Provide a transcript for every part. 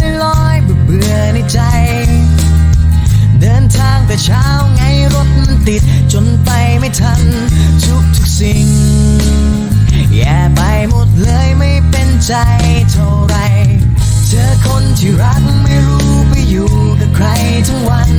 ไลอยเบื่อเบื่อในใจ เดินทางแต่เช้าไงรถมันติด จนไปไม่ทัน ทุกทุกสิ่ง แย่ไปหมดเลยไม่เป็นใจเท่าไร เธอคนที่รักไม่รู้ไปอยู่กับใครทั้งวัน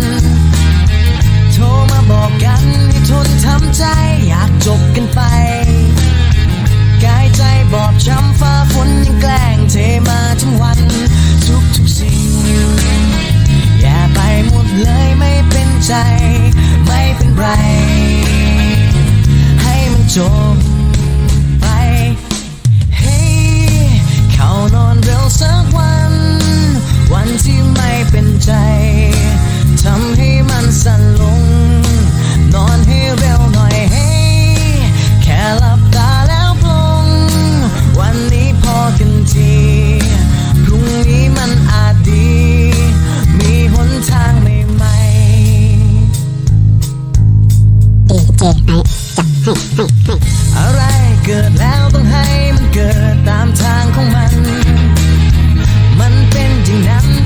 ให้มันจบ ต้องให้มันเกิดตามทางของมัน มันเป็นอย่างนั้น